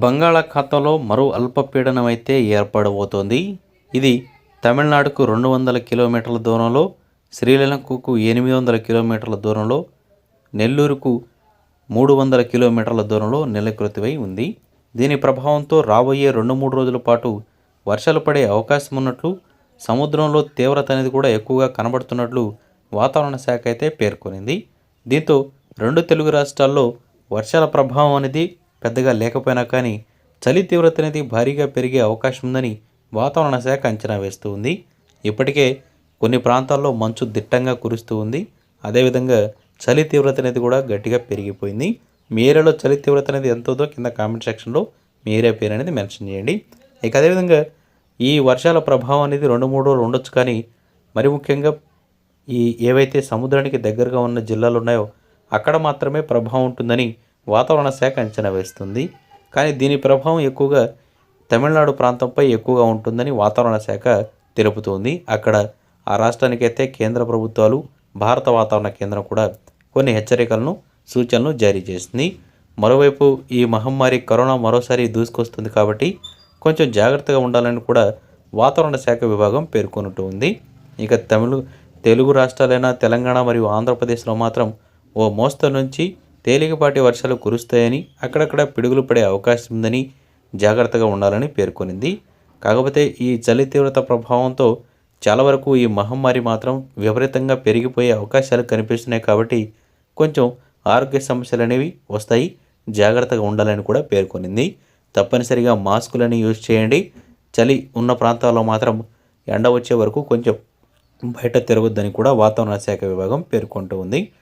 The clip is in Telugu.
బంగాళాఖాతంలో మరో అల్పపీడనం అయితే ఏర్పడబోతోంది. ఇది తమిళనాడుకు రెండు వందల కిలోమీటర్ల దూరంలో శ్రీలంకకు ఎనిమిది వందల కిలోమీటర్ల దూరంలో నెల్లూరుకు మూడు వందల కిలోమీటర్ల దూరంలో నెలకృతివై ఉంది. దీని ప్రభావంతో రాబోయే రెండు మూడు రోజుల పాటు వర్షాలు పడే అవకాశం ఉన్నట్లు సముద్రంలో తీవ్రత అనేది కూడా ఎక్కువగా కనబడుతున్నట్లు వాతావరణ శాఖ అయితే పేర్కొనింది. దీంతో రెండు తెలుగు రాష్ట్రాల్లో వర్షాల ప్రభావం అనేది పెద్దగా లేకపోయినా కానీ చలి తీవ్రత అనేది భారీగా పెరిగే అవకాశం ఉందని వాతావరణ శాఖ అంచనా వేస్తూ ఉంది. ఇప్పటికే కొన్ని ప్రాంతాల్లో మంచు దిట్టంగా కురుస్తూ ఉంది. అదేవిధంగా చలి తీవ్రత అనేది కూడా గట్టిగా పెరిగిపోయింది. మీ ఏరియాలో చలి తీవ్రత అనేది ఎంత ఉందో కింద కామెంట్ సెక్షన్లో మీ ఏరియా పేరు అనేది మెన్షన్ చేయండి. ఇక అదేవిధంగా ఈ వర్షాల ప్రభావం అనేది రెండు మూడు రోజులు ఉండొచ్చు కానీ మరి ముఖ్యంగా ఈ ఏవైతే సముద్రానికి దగ్గరగా ఉన్న జిల్లాలు ఉన్నాయో అక్కడ మాత్రమే ప్రభావం ఉంటుందని వాతావరణ శాఖ అంచనా వేస్తుంది. కానీ దీని ప్రభావం ఎక్కువగా తమిళనాడు ప్రాంతంపై ఎక్కువగా ఉంటుందని వాతావరణ శాఖ తెలుపుతోంది. అక్కడ ఆ రాష్ట్రానికైతే కేంద్ర ప్రభుత్వాలు భారత వాతావరణ కేంద్రం కూడా కొన్ని హెచ్చరికలను సూచనలు జారీ చేసింది. మరోవైపు ఈ మహమ్మారి కరోనా మరోసారి దూసుకొస్తుంది కాబట్టి కొంచెం జాగ్రత్తగా ఉండాలని కూడా వాతావరణ శాఖ విభాగం పేర్కొంటూ ఉంది. ఇక తమిళ తెలుగు రాష్ట్రాలైన తెలంగాణ మరియు ఆంధ్రప్రదేశ్లో మాత్రం ఓ మోస్తరు నుంచి తేలికపాటి వర్షాలు కురుస్తాయని అక్కడక్కడ పిడుగులు పడే అవకాశం ఉందని జాగ్రత్తగా ఉండాలని పేర్కొనింది. కాకపోతే ఈ చలి తీవ్రత ప్రభావంతో చాలా వరకు ఈ మహమ్మారి మాత్రం విపరీతంగా పెరిగిపోయే అవకాశాలు కనిపిస్తున్నాయి కాబట్టి కొంచెం ఆరోగ్య సమస్యలు అనేవి వస్తాయి. జాగ్రత్తగా ఉండాలని కూడా పేర్కొనింది. తప్పనిసరిగా మాస్కులని యూజ్ చేయండి. చలి ఉన్న ప్రాంతాల్లో మాత్రం ఎండ వచ్చే వరకు కొంచెం బయట తిరగొద్దని కూడా వాతావరణ శాఖ విభాగం పేర్కొంటూ ఉంది.